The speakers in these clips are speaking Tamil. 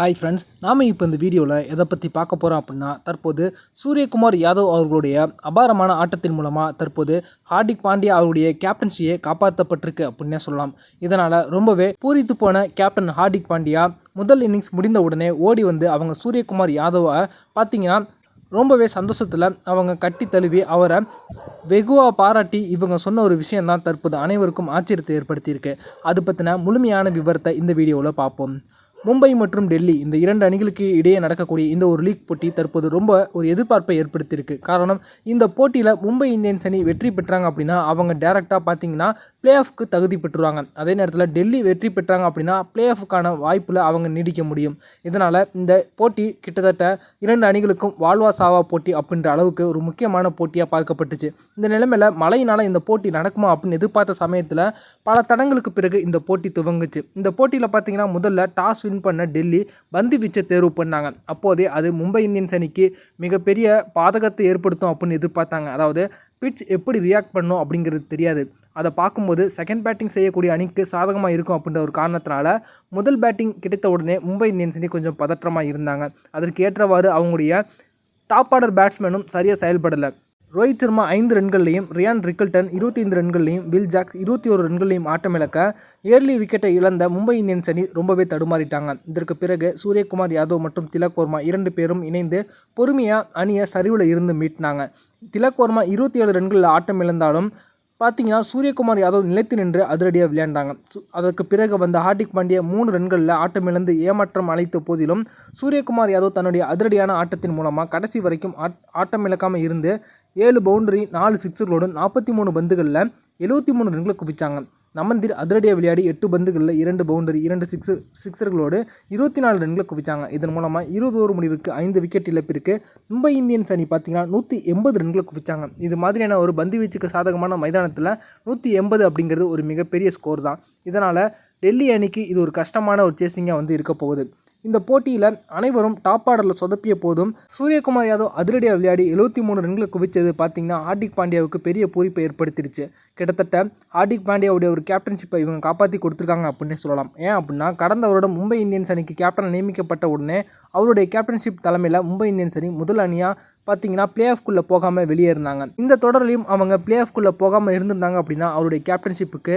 ஹாய் ஃப்ரெண்ட்ஸ் நாம் இப்போ இந்த வீடியோவில் எதை பற்றி பார்க்க போகிறோம் அப்படின்னா தற்போது சூரியகுமார் யாதவ் அவர்களுடைய அபாரமான ஆட்டத்தின் மூலமாக தற்போது ஹார்திக் பாண்டியா அவருடைய கேப்டன்சியை காப்பாற்றப்பட்டிருக்கு அப்படின்னே சொல்லலாம். இதனால் ரொம்பவே பூரித்து போன கேப்டன் ஹார்திக் பாண்டியா முதல் இன்னிங்ஸ் முடிந்த உடனே ஓடி வந்து அவங்க சூரியகுமார் யாதவை பார்த்தீங்கன்னா ரொம்பவே சந்தோஷத்தில் அவங்க கட்டி தழுவி அவரை வெகுவாக பாராட்டி இவங்க சொன்ன ஒரு விஷயந்தான் தற்போது அனைவருக்கும் ஆச்சரியத்தை ஏற்படுத்தியிருக்கு. அது பற்றின முழுமையான விவரத்தை இந்த வீடியோவில் பார்ப்போம். மும்பை மற்றும் டெல்லி இந்த இரண்டு அணிகளுக்கு இடையே நடக்கக்கூடிய இந்த ஒரு லீக் போட்டி தற்போது ரொம்ப ஒரு எதிர்பார்ப்பை ஏற்படுத்தியிருக்கு. காரணம் இந்த போட்டியில் மும்பை இந்தியன்ஸ் அணி வெற்றி பெற்றாங்க அப்படின்னா அவங்க டேரெக்டாக பார்த்தீங்கன்னா பிளே ஆஃப்க்கு தகுதி பெற்றுருவாங்க. அதே நேரத்தில் டெல்லி வெற்றி பெற்றாங்க அப்படின்னா பிளே ஆஃப்க்கான வாய்ப்பில் அவங்க நீடிக்க முடியும். இதனால் இந்த போட்டி கிட்டத்தட்ட இரண்டு அணிகளுக்கும் வாழ்வா சாவா போட்டி அப்படின்ற அளவுக்கு ஒரு முக்கியமான போட்டியாக பார்க்கப்பட்டுச்சு. இந்த நிலைமையில் மழையினால் இந்த போட்டி நடக்குமா அப்படின்னு எதிர்பார்த்த சமயத்தில் பல தடங்களுக்கு பிறகு இந்த போட்டி துவங்குச்சு. இந்த போட்டியில் பார்த்தீங்கன்னா முதல்ல டாஸ் வின் பண்ண டெல்லி பந்து வீச்சை தேர்வு பண்ணாங்க. அப்போதே அது மும்பை இந்தியன்ஸ் அணிக்கு மிகப்பெரிய பாதகத்தை ஏற்படுத்தும் அப்படின்னு எதிர்பார்த்தாங்க. அதாவது பிட்ச் எப்படி ரியாக்ட் பண்ணும் அப்படிங்கிறது தெரியாது. அதை பார்க்கும்போது செகண்ட் பேட்டிங் செய்யக்கூடிய அணிக்கு சாதகமாக இருக்கும் அப்படின்ற ஒரு காரணத்தினால முதல் பேட்டிங் கிடைத்த உடனே மும்பை இந்தியன்ஸ் அணி கொஞ்சம் பதற்றமாக இருந்தாங்க. அதற்கு ஏற்றவாறு அவங்களுடைய டாப் ஆர்டர் பேட்ஸ்மேனும் சரியாக செயல்படலை. ரோஹித் சர்மா ஐந்து ரன்கள்லையும் ரியான் ரிக்கல்டன் இருபத்தி ஐந்து ரன்கள்லையும் வில் ஜாக்ஸ் இருபத்தி ஒரு ரன்கள்லையும் ஆட்டமிழக்க ஏர்லி விக்கெட்டை இழந்த மும்பை இந்தியன்ஸ் அணி ரொம்பவே தடுமாறிட்டாங்க. இதற்கு பிறகு சூரியகுமார் யாதவ் மற்றும் திலக் வர்மா இரண்டு பேரும் இணைந்து பொறுமையாக அணியை சரிவில் இருந்து மீட்டினாங்க திலக் வர்மா இருபத்தி ஏழு ரன்களில் ஆட்டம் இழந்தாலும் பார்த்தீங்கன்னா சூரியகுமார் யாதவ் நிலைத்து நின்று அதிரடியாக விளையாண்டாங்க. அதற்கு பிறகு வந்த ஹார்திக் பாண்டியா மூணு ரன்களில் ஆட்டமிழந்து ஏமாற்றம் அளித்த போதிலும் சூரியகுமார் யாதவ் தன்னுடைய அதிரடியான ஆட்டத்தின் மூலமாக கடைசி வரைக்கும் ஆட் ஆட்டமிழக்காமல் இருந்து ஏழு பவுண்டரி நாலு சிக்ஸர்களோடு நாற்பத்தி மூணு பந்துகளில் எழுபத்தி மூணு ரன்களை குவிச்சாங்க. நமந்திர் அதிரடியாக விளையாடி எட்டு பந்துகளில் இரண்டு பவுண்டரி இரண்டு சிக்ஸு சிக்ஸர்களோடு இருபத்தி நாலு ரன்களை குவிச்சாங்க. இதன் மூலமாக இருபது ஓவர் முடிவுக்கு ஐந்து விக்கெட் இழப்பிற்கு மும்பை இந்தியன்ஸ் அணி பார்த்தீங்கன்னா நூற்றி எண்பது ரன்களை குவிச்சாங்க. இது மாதிரியான ஒரு பந்து வீச்சுக்கு சாதகமான மைதானத்தில் நூற்றி எண்பது அப்படிங்கிறது ஒரு மிகப்பெரிய ஸ்கோர் தான். இதனால் டெல்லி அணிக்கு இது ஒரு கஷ்டமான ஒரு சேசிங்காக வந்து இருக்க போகுது. இந்த போட்டியில் அனைவரும் டாப் ஆர்டரில் சொதப்பிய போதும் சூரியகுமார் யாதவ் அதிரடியாக விளையாடி எழுபத்தி மூணு ரன்களை குவிச்சது பார்த்தீங்கன்னா ஹார்திக் பாண்டியாவுக்கு பெரிய பூரிப்பை ஏற்படுத்திருச்சு. கிட்டத்தட்ட ஹார்திக் பாண்டியாவுடைய ஒரு கேப்டன்ஷிப்பை இவங்க காப்பாற்றி கொடுத்துருக்காங்க அப்படின்னே சொல்லலாம். ஏன் அப்படின்னா கடந்த வருடம் மும்பை இந்தியன்ஸ் அணிக்கு கேப்டன் நியமிக்கப்பட்ட உடனே அவருடைய கேப்டன்ஷிப் தலைமையில் மும்பை இந்தியன்ஸ் அணி முதல் அணியாக பார்த்தீங்கன்னா பிளே ஆஃப்குள்ளே போகாமல் வெளியேறினாங்க. இந்த தொடரிலையும் அவங்க பிளே ஆஃப்குள்ளே போகாமல் இருந்திருந்தாங்க அப்படின்னா அவருடைய கேப்டன்ஷிப்புக்கு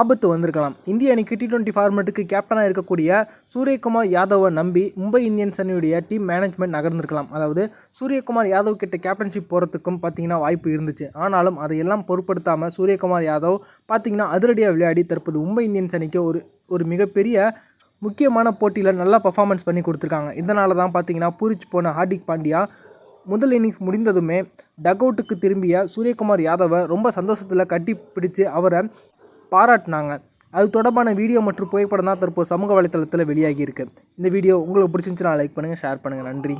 ஆபத்து வந்திருக்கலாம். இந்திய அணிக்கு டி டுவெண்ட்டி ஃபார்மேட்டுக்கு கேப்டனாக இருக்கக்கூடிய சூரியகுமார் யாதவை நம்பி மும்பை இந்தியன்ஸ் அணியுடைய டீம் மேனேஜ்மெண்ட் நகர்ந்திருக்கலாம். அதாவது சூரியகுமார் யாதவ் கிட்ட கேப்டன்ஷிப் போகிறதுக்கும் பார்த்தீங்கன்னா வாய்ப்பு இருந்துச்சு. ஆனாலும் அதையெல்லாம் பொருட்படுத்தாமல் சூரியகுமார் யாதவ் பார்த்தீங்கன்னா அதிரடியாக விளையாடி தற்போது மும்பை இந்தியன்ஸ் அணிக்கு ஒரு ஒரு மிகப்பெரிய முக்கியமான போட்டியில் நல்லா பர்ஃபார்மன்ஸ் பண்ணி கொடுத்துருக்காங்க. இதனால தான் பார்த்தீங்கன்னா பூரிச்சு போன ஹார்திக் பாண்டியா முதல் இன்னிங்ஸ் முடிந்ததுமே டக் அவுட்டுக்கு திரும்பிய சூரியகுமார் யாதவை ரொம்ப சந்தோஷத்தில் கட்டி பிடிச்சு அவரை பாராட்டினாங்க. அது தொடர்பான வீடியோ மற்றும் புகைப்படம் தான் தற்போது சமூக வலைத்தளத்தில் வெளியாகியிருக்கு. இந்த வீடியோ உங்களுக்கு பிடிச்சிருந்துச்சுன்னா லைக் பண்ணுங்கள் ஷேர் பண்ணுங்கள் நன்றி.